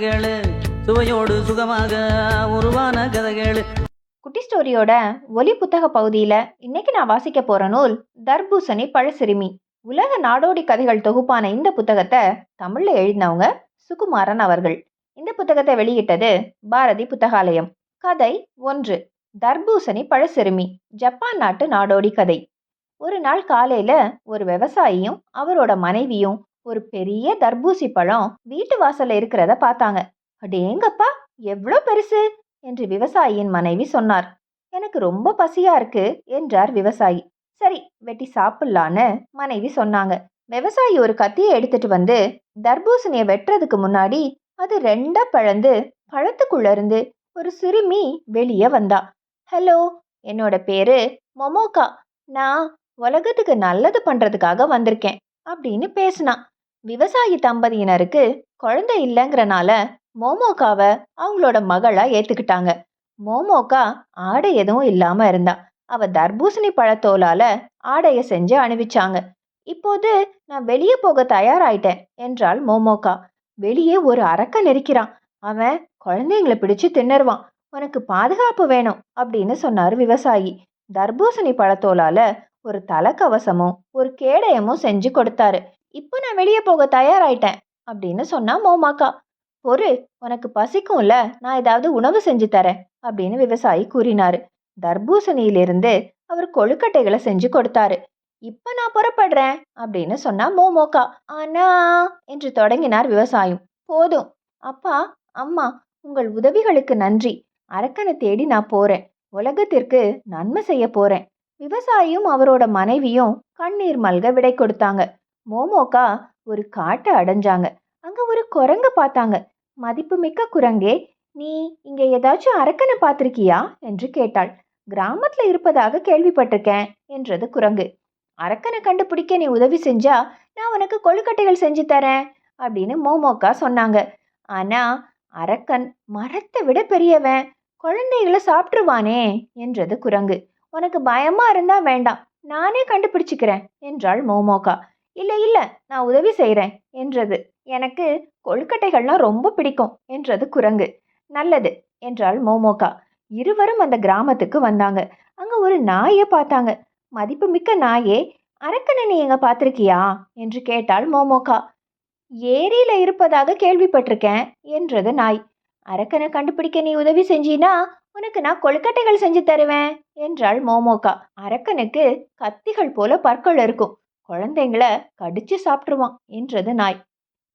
கதைகள் சுவையோடு சுகமாக உருவான கதைகள். குட்டி ஸ்டோரியோட ஒலி புத்தக பகுதியில் இன்னைக்கு நான் வாசிக்க போற நூல் தர்பூசணி பழசிறுமி. உலக நாடோடி கதைகள் தொகுப்பான இந்த புத்தகத்தை தமிழ்ல எழுதினவங்க சுகுமாரன் அவர்கள். இந்த புத்தகத்தை வெளியிட்டது பாரதி புத்தகாலயம். கதை ஒன்று தர்பூசணி பழசிறுமி ஜப்பான் நாட்டு நாடோடி கதை. ஒரு நாள் காலையில ஒரு விவசாயியும் அவரோட மனைவியும் ஒரு பெரிய தர்பூசி பழம் வீட்டு வாசல்ல இருக்கிறத பார்த்தாங்க. அடேங்கப்பா! எவ்வளோ பெருசு! என்று விவசாயியின் மனைவி சொன்னார். எனக்கு ரொம்ப பசியா இருக்கு என்றார் விவசாயி. சரி வெட்டி சாப்பிடலான்னு மனைவி சொன்னாங்க. விவசாயி ஒரு கத்தியை எடுத்துட்டு வந்து தர்பூசணியை வெட்டுறதுக்கு முன்னாடி அது ரெண்டா பழந்து பழத்துக்குள்ள இருந்து ஒரு சிறுமி வெளியே வந்தா. ஹலோ என்னோட பேரு மொமோகா நான் உலகத்துக்கு நல்லது பண்றதுக்காக வந்திருக்கேன் அப்படின்னு பேசினான் விவசாயி தம்பதியினருக்கு குழந்தை இல்லைங்கிறனால மோமோக்காவை அவங்களோட மகளா ஏத்துக்கிட்டாங்க. மோமோக்கா ஆடை எதுவும் இல்லாம இருந்தா. அவ தர்பூசணி பழத்தோலால ஆடைய செஞ்சு அணிவிச்சாங்க. இப்போது நான் வெளியே போக தயாராயிட்டேன் என்றாள் மோமோக்கா. வெளியே ஒரு அரக்கன் இருக்கிறான். அவன் குழந்தைங்களை பிடிச்சு தின்னுருவான். உனக்கு பாதுகாப்பு வேணும் அப்படின்னு சொன்னார் விவசாயி. தர்பூசணி பழத்தோலால ஒரு தலைக்கவசமும் ஒரு கேடயமும் செஞ்சு கொடுத்தாரு. இப்போ நான் வெளியே போக தயாராயிட்டேன் அப்படின்னு சொன்னா மோமாக்கா. பொறு உனக்கு பசிக்கும்ல நான் ஏதாவது உணவு செஞ்சு தரேன் அப்படின்னு விவசாயி கூறினாரு. தர்பூசணியிலிருந்து அவர் கொழுக்கட்டைகளை செஞ்சு கொடுத்தாரு. இப்ப நான் புறப்படுறேன் அப்படின்னு சொன்னா மோமோக்கா. ஆனா என்று தொடங்கினார் விவசாயம். போதும் அப்பா அம்மா உங்கள் உதவிகளுக்கு நன்றி. அரக்கனை தேடி நான் போறேன். உலகத்திற்கு நன்மை செய்ய போறேன். விவசாயியும் அவரோட மனைவியும் கண்ணீர் மல்க விடை கொடுத்தாங்க. மோமோக்கா ஒரு காட்டை அடைஞ்சாங்க. அங்க ஒரு குரங்க பார்த்தாங்க. மதிப்புமிக்க குரங்கே நீ இங்க ஏதாச்சும் அரக்கனை பார்த்திருக்கியா? என்று கேட்டாள். கிராமத்துல இருப்பதாக கேள்விப்பட்டிருக்கேன் என்றது குரங்கு. அரக்கனை கண்டுபிடிக்க நீ உதவி செஞ்சா நான் உனக்கு கொழுக்கட்டைகள் செஞ்சு தரேன் அப்படின்னு மோமோக்கா சொன்னாங்க. ஆனா அரக்கன் மரத்தை விட பெரியவன் குழந்தைகளை சாப்பிட்டுருவானே என்றது குரங்கு. உனக்கு பயமா இருந்தா வேண்டாம் நானே கண்டுபிடிச்சுக்கிறேன் என்றாள் மோமோக்கா. இல்லை இல்லை நான் உதவி செய்கிறேன் என்றது. எனக்கு கொழுக்கட்டைகள்லாம் ரொம்ப பிடிக்கும் என்றது குரங்கு. நல்லது என்றாள் மோமோக்கா இருவரும் அந்த கிராமத்துக்கு வந்தாங்க. அங்கே ஒரு நாயை பார்த்தாங்க. மதிப்புமிக்க நாயே அரக்கனை நீ எங்க பார்த்துருக்கியா? என்று கேட்டாள் மோமோக்கா ஏரியில இருப்பதாக கேள்விப்பட்டிருக்கேன் என்றது நாய். அரக்கனை கண்டுபிடிக்க நீ உதவி செஞ்சினா உனக்கு நான் கொழுக்கட்டைகள் செஞ்சு தருவேன் என்றாள் மோமோக்கா அரக்கனுக்கு கத்திகள் போல பற்கள் இருக்கும். குழந்தைங்கள கடிச்சு சாப்பிட்டுருவான் என்றது நாய்.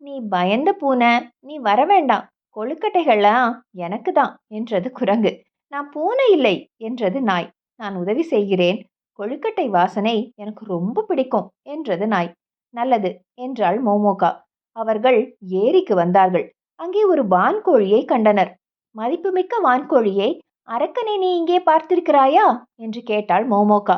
நீ பயந்த பூனை நீ வர வேண்டாம். கொழுக்கட்டைகள்லாம் எனக்கு தான் என்றது குரங்கு. நான் பூனை இல்லை என்றது நாய். நான் உதவி செய்கிறேன். கொழுக்கட்டை வாசனை எனக்கு ரொம்ப பிடிக்கும் என்றது நாய். நல்லது என்றாள் மோமோகா. அவர்கள் ஏரிக்கு வந்தார்கள். அங்கே ஒரு வான்கோழியை கண்டனர். மதிப்புமிக்க வான்கோழியை அரக்கனை நீ இங்கே பார்த்திருக்கிறாயா? என்று கேட்டாள் மோமோகா.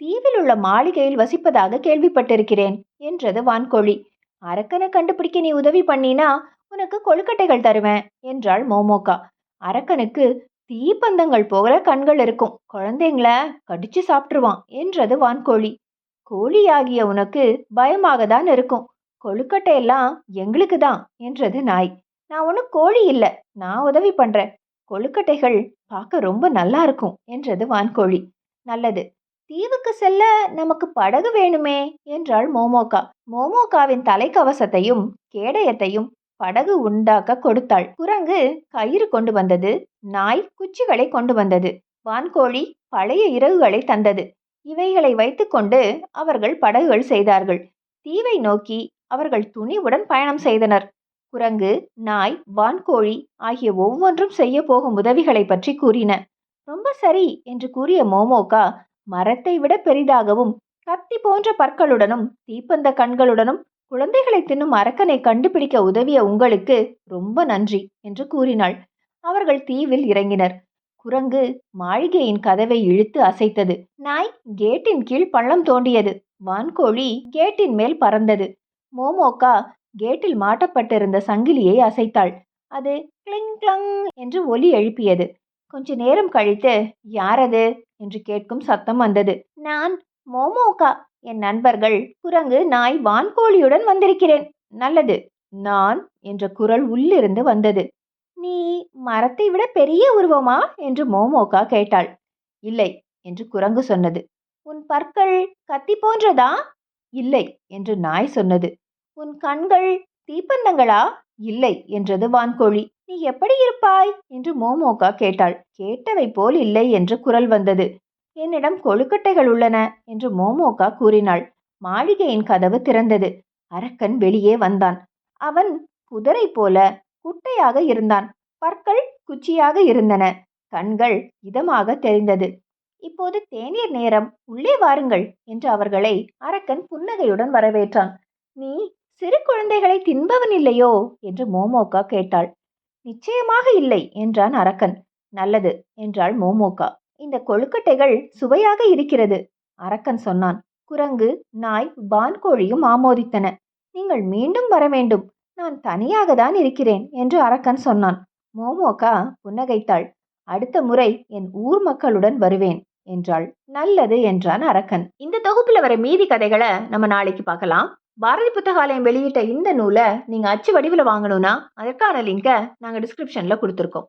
தீவில் உள்ள மாளிகையில் வசிப்பதாக கேள்விப்பட்டிருக்கிறேன் என்றது வான்கோழி. அரக்கனை கண்டுபிடிக்க நீ உதவி பண்ணினா உனக்கு கொழுக்கட்டைகள் தருவேன் என்றாள் மோமோக்கா அரக்கனுக்கு தீப்பந்தங்கள் போகிற கண்கள் இருக்கும் குழந்தைங்கள கடிச்சு சாப்பிட்டுருவான் என்றது வான்கோழி. கோழியாகிய உனக்கு பயமாக தான் இருக்கும் கொழுக்கட்டை எல்லாம் எங்களுக்கு தான் என்றது நாய். நான் ஒன்றும் கோழி இல்லை நான் உதவி பண்றேன் கொழுக்கட்டைகள் பார்க்க ரொம்ப நல்லா இருக்கும் என்றது வான்கோழி. நல்லது. தீவுக்கு செல்ல நமக்கு படகு வேணுமே? என்றாள் மோமோகா. மோமோகாவின் தலைக்கவசத்தையும் கேடயத்தையும் படகு உண்டாக்க கொடுத்தாள். குரங்கு கயிறு கொண்டு வந்தது. நாய் குச்சிகளை கொண்டு வந்தது. வான்கோழி பழைய இறகுகளை தந்தது. இவைகளை வைத்துக்கொண்டு அவர்கள் படகுகள் செய்தார்கள். தீவை நோக்கி அவர்கள் துணிவுடன் பயணம் செய்தனர். குரங்கு நாய் வான்கோழி ஆகிய ஒவ்வொன்றும் செய்ய போகும் உதவிகளை பற்றி கூறின. ரொம்ப சரி என்று கூறிய மோமோகா மரத்தை விட பெரிதாகவும் கத்தி போன்ற பற்களுடனும் தீப்பந்த கண்களுடனும் குழந்தைகளை தின்னும் அரக்கனை கண்டுபிடிக்க உதவிய உங்களுக்கு ரொம்ப நன்றி என்று கூறினாள். அவர்கள் தீவில் இறங்கினர். குரங்கு மாளிகையின் கதவை இழுத்து அசைத்தது. நாய் கேட்டின் கீழ் பள்ளம் தோண்டியது. வான்கோழி கேட்டின் மேல் பறந்தது. மோமோக்கா கேட்டில் மாட்டப்பட்டிருந்த சங்கிலியை அசைத்தாள். அது கிளிங் கிளங் என்று ஒலி எழுப்பியது. கொஞ்ச நேரம் கழித்து யாரது? என்று கேட்கும் சத்தம் வந்தது. நான் மோமோகா. என் நண்பர்கள். குரங்கு நாய் வான்கோழியுடன் வந்திருக்கிறேன். நல்லது. நான் என்ற குரல் உள்ளிருந்து வந்தது. நீ மரத்தை விட பெரிய உருவமா? என்று மோமோகா கேட்டாள். இல்லை என்று குரங்கு சொன்னது. உன் பற்கள் கத்தி போன்றதா? இல்லை என்று நாய் சொன்னது. உன் கண்கள் தீப்பந்தங்களா? இல்லை என்றது வான்கோழி. நீ எப்படி இருப்பாய்? என்று மோமோகா கேட்டாள். கேட்டவை போல் இல்லை என்று குரல் வந்தது. என்னிடம் கொழுக்கட்டைகள் உள்ளன என்று மோமோகா கூறினாள். மாளிகையின் கதவு திறந்தது. அரக்கன் வெளியே வந்தான். அவன் குதிரை போல குட்டையாக இருந்தான். பற்கள் குச்சியாக இருந்தன. கண்கள் இதமாக தெரிந்தது. இப்போது தேநீர் நேரம். உள்ளே வாருங்கள் என்று அவர்களை அரக்கன் புன்னகையுடன் வரவேற்றான். நீ சிறு குழந்தைகளை தின்பவன் இல்லையோ? என்று மோமோக்கா கேட்டாள். நிச்சயமாக இல்லை என்றான் அரக்கன். நல்லது என்றாள் மோமோக்கா. இந்த கொழுக்கட்டைகள் சுவையாக இருக்கிறது அரக்கன் சொன்னான். குரங்கு நாய் வான்கோழியும் ஆமோதித்தன. நீங்கள் மீண்டும் வர வேண்டும். நான் தனியாக தான் இருக்கிறேன் என்று அரக்கன் சொன்னான். மோமோக்கா புன்னகைத்தாள். அடுத்த முறை என் ஊர் மக்களுடன் வருவேன் என்றாள். நல்லது என்றான் அரக்கன். இந்த தொகுப்புல வர மீதி கதைகளை நம்ம நாளைக்கு பார்க்கலாம். பாரதி புத்தகாலயம் வெளியிட்ட இந்த நூலை நீங்கள் அச்சு வடிவில் வாங்கணும்னா அதற்கான லிங்கை நாங்கள் டிஸ்கிரிப்ஷனில் கொடுத்துருக்கோம்.